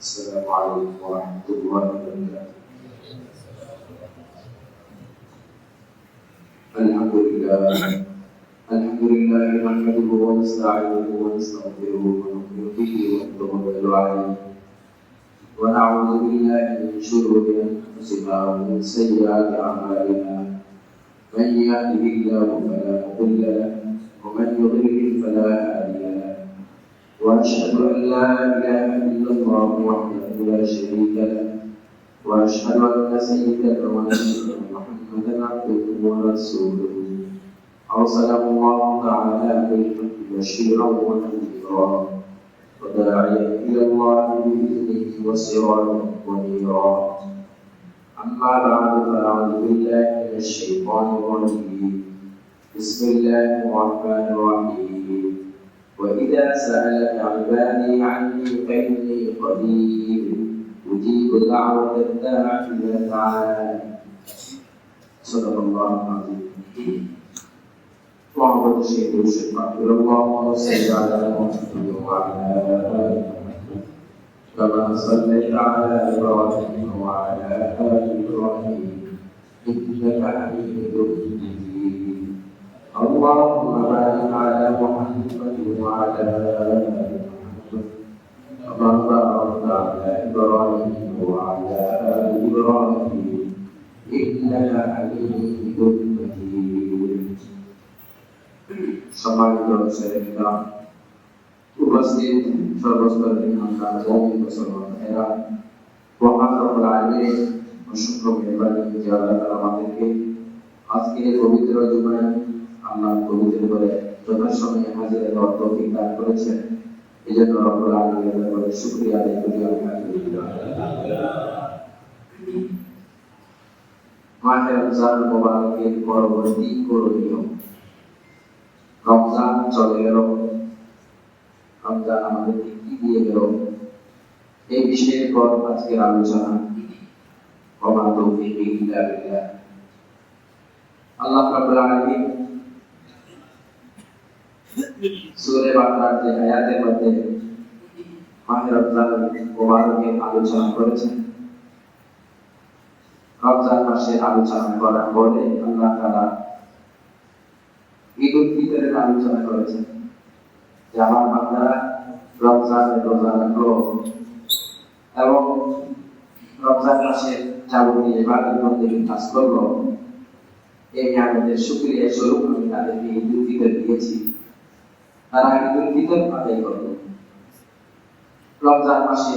السلام عليكم ورحمة الله وبركاته. الحمد لله. الحمد لله نحمده ونستعينه ونستغفره ونؤمن به ونتوكل عليه. ونعوذ بالله من شرور أنفسنا ومن سيئات أعمالنا. من يهده الله فلا مضل له ومن يضلل فلا هادي له وأشهد أن لا إله إلا الله وحده لا شريك له. وأشهد أن سيدنا ونبينا محمدا عبده ورسوله. أرسله الله تعالى بالحق بشيرا ونذيرا. وداعيا إلى الله بإذنه وسراجا منيرا أما بعد فأعوذ بالله من الشيطان الرجيم. بسم الله الرحمن الرحيم. وإذا سألك عبادي عني فإني قريب أجيب دعوة الداع إذا دعاني صدق الله العظيم. وعبد الشيخ الشفاء إلى الله صل على محمد وعلى آل محمد. كما صليت على إبراهيم وعلى آل إبراهيم إنك حميد مجيد. আমাদেরকে আজকে পবিত্র জুমায় আল্লাহ পবিত্র করে যথাসময়ে হাজিরা দেওয়ার তৌফিক করেছেন এই জন্য রব্বুল আলামিনের দরবারে শুকরিয়া আদায় করি আলহামদুলিল্লাহ মাহে রমজান মোবারকের পরবর্তী করণীয় রমজান চলে গেল। রমজান আমাদেরকে কি দিয়ে গেল? এই বিষয়ের পর আজকের আলোচনা বিল্লাহ। আল্লাহ রাব্বুল আলামিন সূরা যে আয়াতের মধ্যে রমজান মোবারকের আলোচনা করেছেন। রমজান মাসে আলোচনা করার পরে আল্লাহ আলোচনা করেছেন যে আমার বান্দারা রমজানের রোজা রাখল এবং রমজান মাসের যাবতীয় ইবাদত বন্দেগী কাজ করল এই নিয়ামতের শুকরিয়া স্বরূপ আমি তাদেরকে ঈদ উল ফিতর দিয়েছি। তারা ঈদ উল ফিতর আদায় করল রমজান মাসে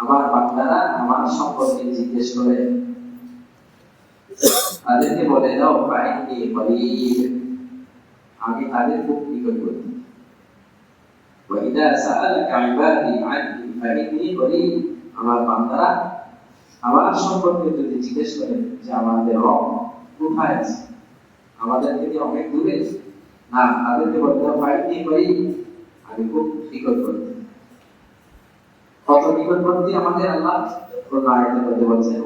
আমার বান্দারা আমার সম্পর্কে জিজ্ঞেস করে তাদেরকে বলে দাও ফাইন্নী করিব আমি তাদের খুব নিকটবর্তী وإذا سألك عبادي عني فإني قريب আমার বান্দারা আমার সম্পর্কে যদি জিজ্ঞেস করে যে আমাদের রব কোথায় আছে আমাদের থেকে অনেক দূরে না তাদেরকে বলতে পারিনি করি আমি খুব নিকটবর্তী কত নিকটবর্তী আমাদের আল্লাহ আয়াতের মধ্যে বলছেন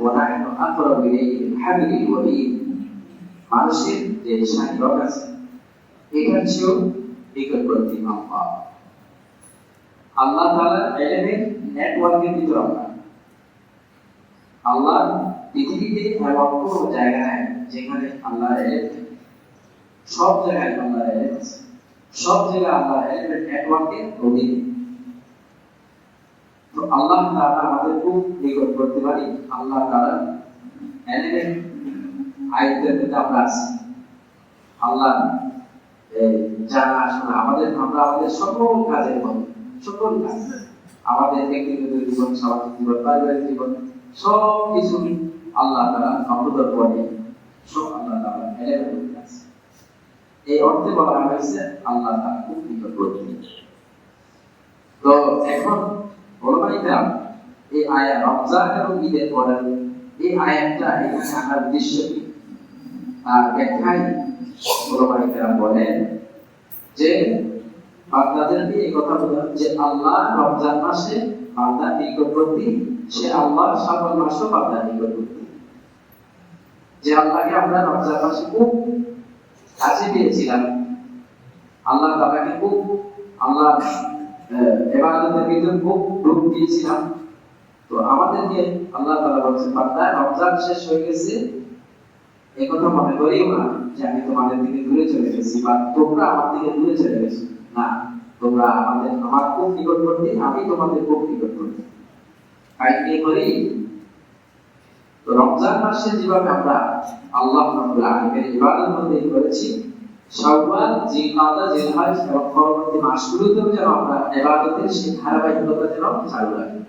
আকরাবু ইলাইহি মিন হাবিলিল ওয়ারিদ মানুষের যে শারীরক আছে, এটার চেয়েও নিকটবর্তী আল্লাহ আল্লাহ তাআলা এলেমের নেটওয়ার্কের ভিতর আমরা আল্লাহ পৃথিবীতে এমন কোন জায়গা নাই যেখানে আল্লাহ এলেম সব জায়গায় আল্লাহ এলেম সব জায়গায় আল্লাহ এলেমের নেটওয়ার্কের অধীনে। তো আল্লাহ তাআলা আমাদের খুব নিকট করতে পারি। আল্লাহ তাআলা এলেমের আয়ত্তের মধ্যে আমরা আছি। আল্লাহ জানা শোনা আমাদের, আমরা আমাদের সকল কাজের মধ্যে সকল কাজ, আমাদের ব্যক্তিগত জীবন, সামাজিক জীবন, পারিবারিক জীবন সব কিছু আল্লাহ তারা নমদর পরে সব আল্লাহ তারা আছে। এই অর্থে বলা হয়েছে, আল্লাহ তারা খুব নিকটবর্তী। তো এখন বলবাই এই আয়া রমজান এবং ঈদের পরে এই আয়াতটা এখানে আনার উদ্দেশ্য। আর ব্যাখ্যায় ওলামাইকেরা বলেন যে, বান্দাদেরকে এই কথা বলেন যে, আল্লাহ রমজান মাসে বান্দা নিকটবর্তী সে আল্লাহ সকল মাসও বান্দা নিকটবর্তী যে আল্লাহকে আমরা রমজান মাসে খুব কাছে পেয়েছিলাম। আল্লাহ তালাকে খুব আল্লাহ এবাদতের ভিতরে খুব রূপ দিয়েছিলাম তো আমাদেরকে আল্লাহ তালা বলছেন, বান্দা, রমজান শেষ হয়ে গেছে। এ কথা মনে করিও না যে আমি তোমাদের থেকে দূরে চলে গেছি, বা তোমরা আমার থেকে দূরে চলে গেছো। না, তোমরা আমাদের, আমার খুব নিকটবর্তী, আমি তোমাদের খুব নিকটবর্তী। আইনি করেই তো রমজান মাসে যেভাবে আমরা আল্লাহ রাব্বুল আলামিনের ইবাদত মধ্যে করেছি শাওয়াল এবং পরবর্তী যেন আমরা ইবাদতের সেই ধারাবাহিকতা যেন চালু রাখি।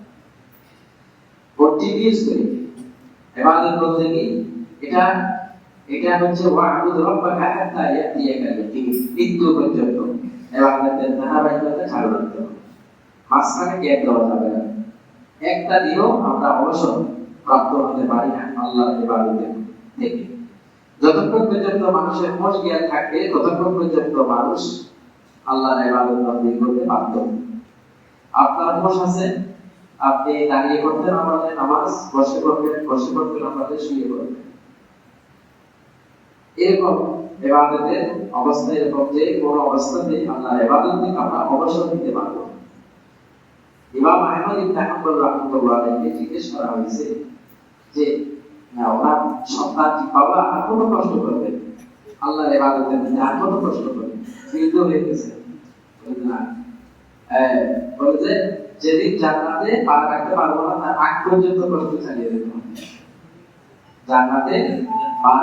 ইবাদত বলতে কি? এটা এটা হচ্ছে ওয়াহুদ পর্যন্ত ইবাদতের ধারাবাহিকতা চালু রাখতে হবে। মাঝখানে দেওয়া যাবে না। একটা দিনও আমরা অবসর প্রাপ্ত হতে পারি না ইবাদতের থেকে। যতক্ষণ পর্যন্ত মানুষের হোশ জ্ঞান থাকবে ততক্ষণ পর্যন্ত মানুষ আল্লাহর ইবাদত করতে বাধ্য। আপনার হোশ আছে? আপনি দাঁড়িয়ে করতেন আমাদের নামাজ, বসে করবেন বসে করবেন আমাদের শুয়ে করবেন এরকম এবাদতের অবস্থা এরকম যে কোন অবস্থাতে আল্লাহ এবাদত থেকে আমরা অবসর নিতে পারব ইমাম আহমদ ইবনে হাম্বল রাহমাতুল্লাহ আলাইহি জিজ্ঞেস করা হয়েছে কোনো কষ্ট করবে আর কোনো কষ্ট করবে বলে যে যেদিন জান্নাতে রাখতে পারব না, তার আগ পর্যন্ত কষ্ট চালিয়ে জান্নাতে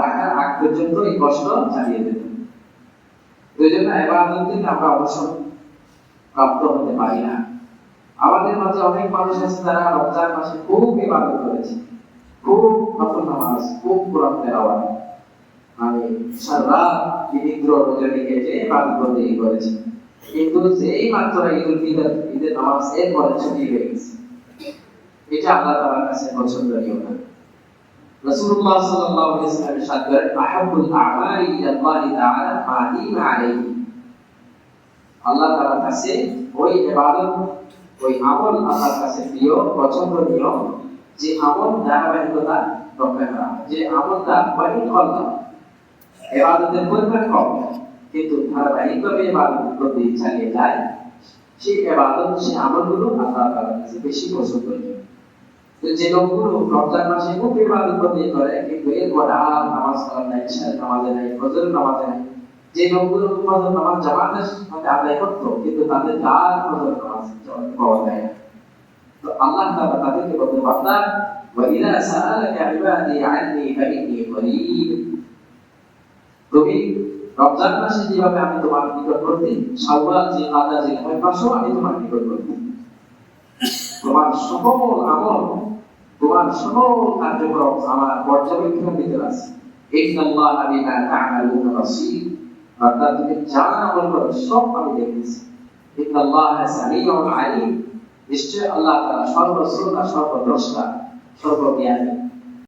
রাখার আগ পর্যন্ত এই কষ্ট চালিয়ে দেবো। ওই জন্য এবাদত থেকে আমরা অবসর প্রাপ্ত হতে পারি না। আমাদের মাঝে অনেক মানুষ আছে যারা রমজান মাসে খুব ইবাদত করেছে। খুব নফল নামাজ, খুব কোরআন তেলাওয়াত। মানে সারা নিদ্র রজনী কেটে ইবাদত বন্দী করেছে কিন্তু যেই মাত্র ঈদুল ফিতর, ঈদের নামাজ এরপরে ছুটি হয়ে গেছে। এটা আল্লাহ তাআলার কাছে পছন্দনীয় না। রাসূলুল্লাহ সাল্লাল্লাহু আলাইহি ওয়াসাল্লাম ইরশাদ করেন আহাব্বুল আ'মালি ইলা তাআলা মা আলাইহি। আল্লাহ তাআলার কাছে ওই ইবাদত, ওই আমল আল্লাহর কাছে প্রিয়, পছন্দনীয়। যে আমল ধারাবাহিকতা রক্ষা করা যে আমলটা বাড়ি করলাম এবাদতের পরিমাণ কম কিন্তু ধারাবাহিকভাবে এবাদত প্রতি চালিয়ে যায়, সেই এবাদত, সেই আমলগুলো আল্লাহ তাআলার কাছে বেশি পছন্দনীয় তো যে লোকগুলো রমজান মাসে খুব ইবাদত প্রতি করে কিন্তু এরপর আর নামাজ পড়া নাই ইশার নামাজে নাই ফজর নামাজে নাই। যে লোকগুলো ফজর নামাজ জামাতের সাথে আদায় করতো, কিন্তু তাদের আর ফজর নামাজ পাওয়া যায় না। তো আল্লাহ তাআলা তাদেরকে বলতে বান্দা وإذا سألك عبادي عني فإني قريب তুমি রমজান মাসে যেভাবে আমি তোমার নিকটবর্তী শাওয়াল যে আদা যে হয় মাসও আমি তোমার নিকটবর্তী তোমার সকল আমল তোমার সকল কার্যক্রম আমার পর্যবেক্ষণের ভিতরে আছে ইন্নাল্লাহ বিমা তা'মালুনা বাসীর অর্থাৎ তুমি যা আমল করো সব আমি দেখতেছি ইন্নাল্লাহ সামিউন আলিম নিশ্চয় আল্লাহ তাআলা সর্বশ্রোতা সর্বদ্রষ্টা সর্বজ্ঞানী।